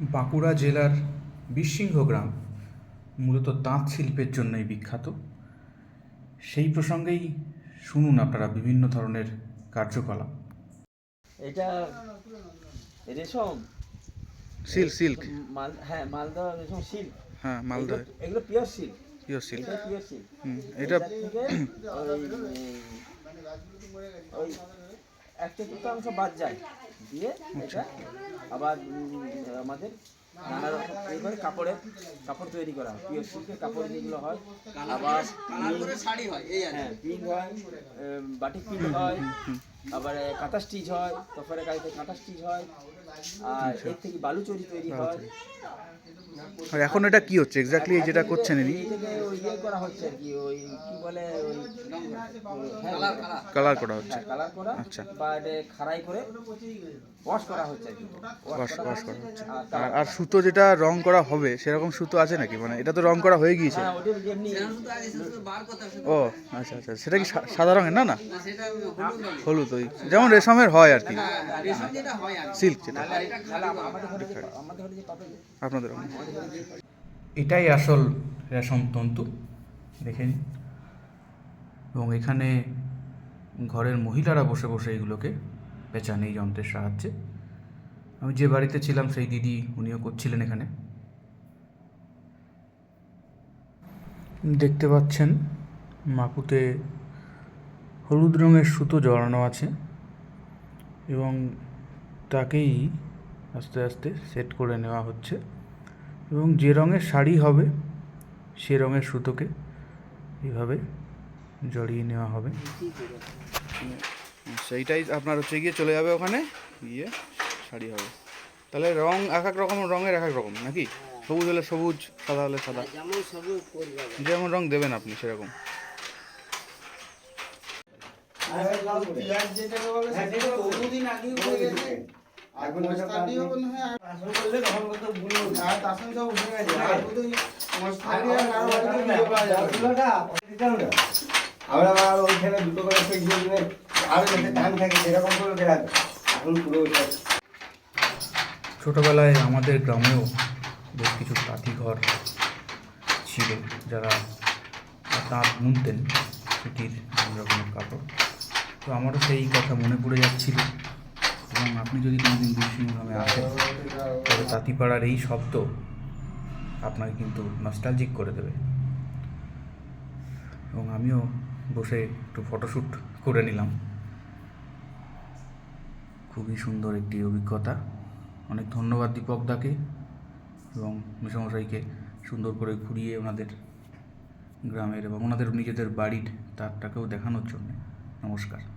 বাঁকুড়া জেলার বীরসিংহ গ্রাম মূলত তাঁত শিল্পের জন্যই বিখ্যাত। সেই প্রসঙ্গেই শুনুন আপনারা বিভিন্ন ধরনের কার্যকলাপ। এটা রেশম। Silk silk. মাল হ্যাঁ মালদা রেশম সিল্ক। হ্যাঁ মালদা। এগুলো- pure silk pure silk pure silk হুম, এটা এক চতুর্থাংশ বাদ যায়। দিয়ে এটা আবার আমাদের নানা রকম এই করে কাপড়ের কাপড় তৈরি করা হয়। পিওর সিল্কের কাপড় যেগুলো হয় আবার শাড়ি হয় এই হ্যাঁ প্রিন্ট হয় বাটিক প্রিন্ট হয় আবার কাঁথা স্টিচ হয় তারপরে গাড়িতে কাঁথা স্টিচ হয় আর এর থেকে বালুচরি তৈরি হয়। আর এখন এটা কি হচ্ছে? এক্স্যাক্টলি যেটা করছেন ইনি। এই থেকে ওই ইয়ে করা হচ্ছে আর কি ওই কি বলে ওই কালার করা। হচ্ছে। কালার করা আচ্ছা। বা এটা খাড়াই করে ওয়াশ করা হচ্ছে আর কি। ওয়াশ ওয়াশ করা হচ্ছে। আর সুতো যেটা রং করা হবে সেরকম সুতো আছে নাকি? মানে এটা তো রং করা হয়ে গিয়েছে। হ্যাঁ ও আচ্ছা আচ্ছা। সেটা কি সা- সাদা রঙের? না না। হলুদ ওই যেমন রেশমের হয় আর কি। সিল্ক যেটা আপনাদের এটাই আসল রেশম তন্তু, দেখে নিন। এবং এখানে ঘরের মহিলারা বসে বসে এগুলোকে পেঁচান এই যন্ত্রের সাহায্যে। আমি যে বাড়িতে ছিলাম, সেই দিদি উনিও করছিলেন এখানে। দেখতে পাচ্ছেন, মাকুতে হলুদ রঙের সুতো জড়ানো আছে এবং তাকেই আস্তে আস্তে সেট করে নেওয়া হচ্ছে। এবং যে রঙের শাড়ি হবে সে রঙের সুতোকে এইভাবে জড়িয়ে নেওয়া হবে। সেইটাই আপনার হচ্ছে গিয়ে চলে যাবে ওখানে গিয়ে শাড়ি হবে। তাহলে রং এক এক রকম রঙের এক এক রকম নাকি? সবুজ হলে সবুজ সাদা হলে সাদা। যেমন রং দেবেন আপনি সেরকম। আমরা ওইখানে দুটো করে পেট দিয়ে আরও যাতে ধান থাকে সেরকম করে দেওয়া এখন পুরো ওইটা আমাদের গ্রামেও বেশ কিছু তাঁতি ঘর ছিল যারা তাঁত বুনতেন বিভিন্ন রকমের কাপড়। তো আমারও সেই কথা মনে পড়ে যাচ্ছিল। এবং আপনি যদি কোনোদিন বীরসিংহগ্রামে আসেন, তবে তাঁতিপাড়ার এই শব্দ আপনাকে কিন্তু নস্টালজিক করে দেবে। এবং আমিও বসে একটু ফটোশ্যুট করে নিলাম। খুবই সুন্দর একটি অভিজ্ঞতা। অনেক ধন্যবাদ দীপক দাকে এবং মেসমশাইকে সুন্দর করে ঘুরিয়ে ওনাদের গ্রামের এবং ওনাদের নিজেদের বাড়ির তারটাকেও দেখানোর জন্য। নমস্কার।